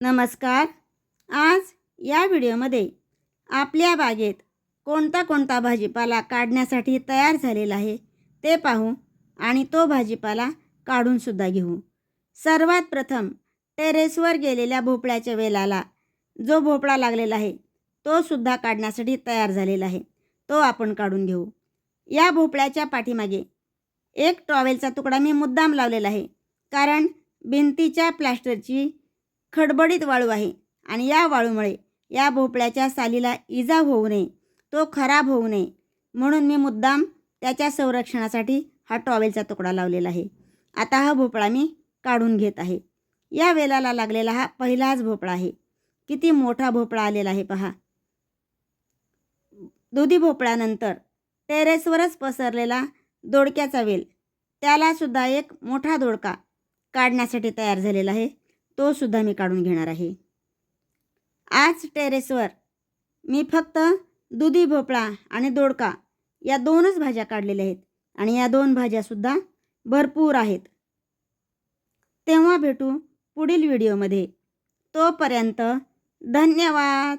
नमस्कार. आज या व्हिडिओमध्ये आपल्या बागेत कोणता कोणता भाजीपाला काढण्यासाठी तयार झालेला आहे ते पाहू आणि तो भाजीपाला काढूनसुद्धा घेऊ. सर्वात प्रथम टेरेसवर गेलेल्या भोपळ्याच्या वेलाला जो भोपळा लागलेला आहे तो सुद्धा काढण्यासाठी तयार झालेला आहे. तो आपण काढून घेऊ. या भोपळ्याच्या पाठीमागे एक टॉवेलचा तुकडा मी मुद्दाम लावलेला आहे. कारण भिंतीच्या प्लॅस्टरची खडबडीत वाळू आहे आणि या वाळूमुळे या भोपळ्याच्या सालीला इजा होऊ नये तो खराब होऊ नये. म्हणून मी मुद्दाम त्याच्या संरक्षणासाठी हा टॉवेलचा तुकडा लावलेला आहे. आता हा भोपळा मी काढून घेत आहे. या वेलाला लागलेला हा पहिलाच भोपळा आहे. किती मोठा भोपळा आलेला आहे पहा. दुधी भोपळ्यानंतर टेरेसवरच पसरलेला दोडक्याचा वेल त्यालासुद्धा एक मोठा दोडका काढण्यासाठी तयार झालेला आहे. तो सुद्धा मी काढून घेणार आहे. आज टेरेसवर मी फक्त दुधी भोपळा आणि दोडका या दोनच भाज्या काढलेल्या आहेत आणि या दोन भाज्यासुद्धा भरपूर आहेत. तेव्हा भेटू पुढील व्हिडिओमध्ये. तोपर्यंत धन्यवाद!